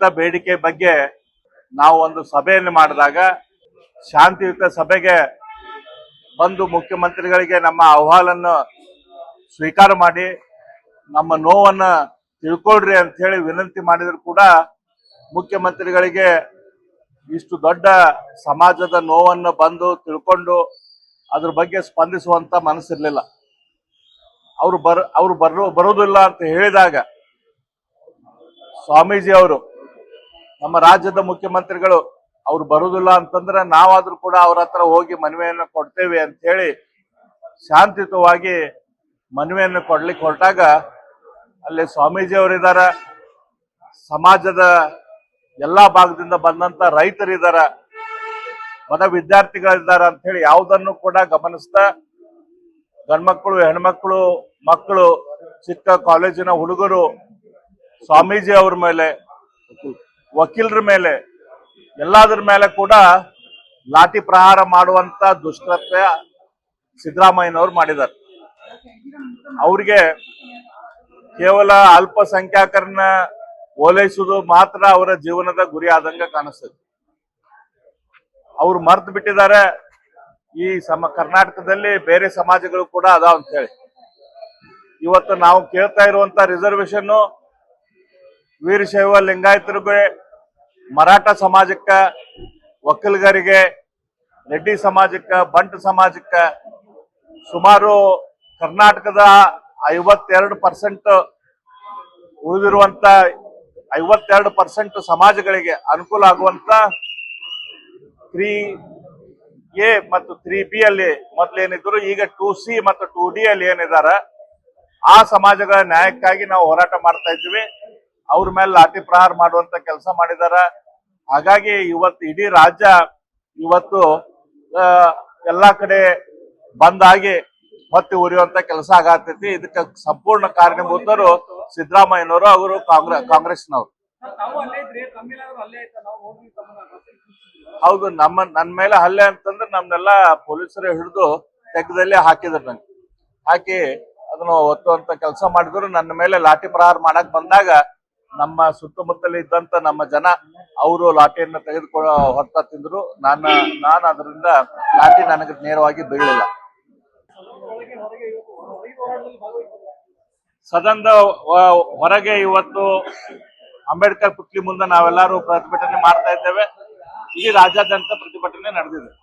ಬೇಡಿಕೆ ಬಗ್ಗೆ ನಾವು ಒಂದು ಸಭೆಯನ್ನು ಮಾಡಿದಾಗ ಶಾಂತಿಯುತ ಸಭೆಗೆ ಬಂದು ಮುಖ್ಯಮಂತ್ರಿಗಳಿಗೆ ನಮ್ಮ ಅಹವಾಲನ್ನು ಸ್ವೀಕಾರ ಮಾಡಿ ನಮ್ಮ ನೋವನ್ನು ತಿಳ್ಕೊಳ್ರಿ ಅಂತ ಹೇಳಿ ವಿನಂತಿ ಮಾಡಿದ್ರು ಕೂಡ ಮುಖ್ಯಮಂತ್ರಿಗಳಿಗೆ ಇಷ್ಟು ದೊಡ್ಡ ಸಮಾಜದ ನೋವನ್ನು ಬಂದು ತಿಳ್ಕೊಂಡು ಅದ್ರ ಬಗ್ಗೆ ಸ್ಪಂದಿಸುವಂತ ಮನಸ್ಸಿರ್ಲಿಲ್ಲ. ಅವರು ಬರ್ ಅವ್ರು ಬರೋ ಬರೋದಿಲ್ಲ ಅಂತ ಹೇಳಿದಾಗ ಸ್ವಾಮೀಜಿ ಅವರು ನಮ್ಮ ರಾಜ್ಯದ ಮುಖ್ಯಮಂತ್ರಿಗಳು, ಅವ್ರು ಬರುದಿಲ್ಲ ಅಂತಂದ್ರೆ ನಾವಾದ್ರೂ ಕೂಡ ಅವ್ರ ಹತ್ರ ಹೋಗಿ ಮನವಿಯನ್ನು ಕೊಡ್ತೇವೆ ಅಂತ ಹೇಳಿ ಶಾಂತಿಯುತವಾಗಿ ಮನವಿಯನ್ನು ಕೊಡ್ಲಿಕ್ಕೆ ಹೊರಟಾಗ ಅಲ್ಲಿ ಸ್ವಾಮೀಜಿ ಅವರಿದಾರ ಸಮಾಜದ ಎಲ್ಲಾ ಭಾಗದಿಂದ ಬಂದಂತ ರೈತರಿದಾರ ಮನ ವಿದ್ಯಾರ್ಥಿಗಳಿದ್ದಾರೆ ಅಂತ ಹೇಳಿ ಯಾವುದನ್ನು ಕೂಡ ಗಮನಿಸ್ತಾ, ಗಂಡ್ಮಕ್ಳು, ಹೆಣ್ಮಕ್ಳು, ಮಕ್ಕಳು, ಚಿಕ್ಕ ಕಾಲೇಜಿನ ಹುಡುಗರು, ಸ್ವಾಮೀಜಿ ಅವ್ರ ಮೇಲೆ ವಕೀಲರ ಮೇಲೆ, ಎಲ್ಲದರ ಮೇಲೆ ಕೂಡ ಲಾಠಿ ಪ್ರಹಾರ ಮಾಡುವಂತ ದುಷ್ಕೃತ್ಯ ಸಿದ್ದರಾಮಯ್ಯನವರು ಮಾಡಿದ್ದಾರೆ. ಅವ್ರಿಗೆ ಕೇವಲ ಅಲ್ಪಸಂಖ್ಯಾತರನ್ನ ಓಲೈಸುವುದು ಮಾತ್ರ ಅವರ ಜೀವನದ ಗುರಿ ಆದಂಗ ಕಾಣಿಸ್ತದೆ. ಅವ್ರು ಮರ್ತು ಬಿಟ್ಟಿದ್ದಾರೆ. ಈ ಸಮ, ಕರ್ನಾಟಕದಲ್ಲಿ ಬೇರೆ ಸಮಾಜಗಳು ಕೂಡ ಅದಾವ ಅಂತ ಹೇಳಿ. ಇವತ್ತು ನಾವು ಕೇಳ್ತಾ ಇರುವಂತ ರಿಸರ್ವೇಶನ್ ವೀರಶೈವ ಲಿಂಗಾಯತರಿಗೆ ಮರಾಠ ಸಮಾಜಕ್ಕ, ಒಕ್ಕಲಿಗರಿಗೆ ರೆಡ್ಡಿ ಸಮಾಜಕ್ಕ, ಬಂಟ ಸಮಾಜಕ್ಕ ಸುಮಾರು ಕರ್ನಾಟಕದ ಐವತ್ತೆರಡು ಪರ್ಸೆಂಟ್ ಉಳಿದಿರುವಂತ ಐವತ್ತೆರಡು ಪರ್ಸೆಂಟ್ ಸಮಾಜಗಳಿಗೆ ಅನುಕೂಲ ಆಗುವಂತ ತ್ರೀ ಎ ಮತ್ತು ತ್ರೀ ಬಿ ಅಲ್ಲಿ ಮೊದ್ಲೇನಿದ್ರು ಈಗ ಟೂ ಸಿ ಮತ್ತು ಟೂ ಡಿ ಅಲ್ಲಿ ಏನಿದ್ದಾರೆ ಆ ಸಮಾಜಗಳ ನ್ಯಾಯಕ್ಕಾಗಿ ನಾವು ಹೋರಾಟ ಮಾಡ್ತಾ ಇದ್ವಿ ಅವ್ರ ಮೇಲೆ ಲಾಠಿ ಪ್ರಹಾರ ಮಾಡುವಂತ ಕೆಲಸ ಮಾಡಿದಾರ. ಹಾಗಾಗಿ ಇವತ್ತು ಇಡೀ ರಾಜ್ಯ ಇವತ್ತು ಎಲ್ಲಾ ಕಡೆ ಬಂದಾಗಿ ಮತ್ತೆ ಉರಿಯುವಂತ ಕೆಲಸ ಆಗತೈತಿ. ಇದಕ್ಕೆ ಸಂಪೂರ್ಣ ಕಾರಣಭೂತರು ಸಿದ್ದರಾಮಯ್ಯನವರು ಅವರು ಕಾಂಗ್ರೆಸ್ ಕಾಂಗ್ರೆಸ್ನವರು. ಹೌದು, ನಮ್ಮ ನನ್ನ ಮೇಲೆ ಹಲ್ಲೆ ಅಂತಂದ್ರೆ ನಮ್ನೆಲ್ಲ ಪೊಲೀಸರು ಹಿಡಿದು ತೆಗ್ದಲ್ಲಿ ಹಾಕಿದ್ರು ನಂಗೆ. ಹಾಕಿ ಅದನ್ನ ಒತ್ತುವಂತ ಕೆಲಸ ಮಾಡಿದ್ರು. ನನ್ನ ಮೇಲೆ ಲಾಠಿ ಪ್ರಹಾರ ಮಾಡಕ್ ಬಂದಾಗ ನಮ್ಮ ಸುತ್ತಮುತ್ತಲ ಇದ್ದಂತ ನಮ್ಮ ಜನ, ಅವರು ಲಾಠಿಯನ್ನು ತೆಗೆದುಕೊಳ್ಳೋ ಹೊರತ ತಿಂದ್ರು. ನಾನು ನಾನು ಅದರಿಂದ ಲಾಠಿ ನನಗೆ ನೇರವಾಗಿ ಬೀಳಲಿಲ್ಲ. ಸದನದ ಹೊರಗೆ ಇವತ್ತು ಅಂಬೇಡ್ಕರ್ ಪುತ್ಲಿ ಮುಂದೆ ನಾವೆಲ್ಲರೂ ಪ್ರತಿಭಟನೆ ಮಾಡ್ತಾ ಇದ್ದೇವೆ. ಇಡೀ ರಾಜ್ಯಾದ್ಯಂತ ಪ್ರತಿಭಟನೆ ನಡೆದಿದೆ.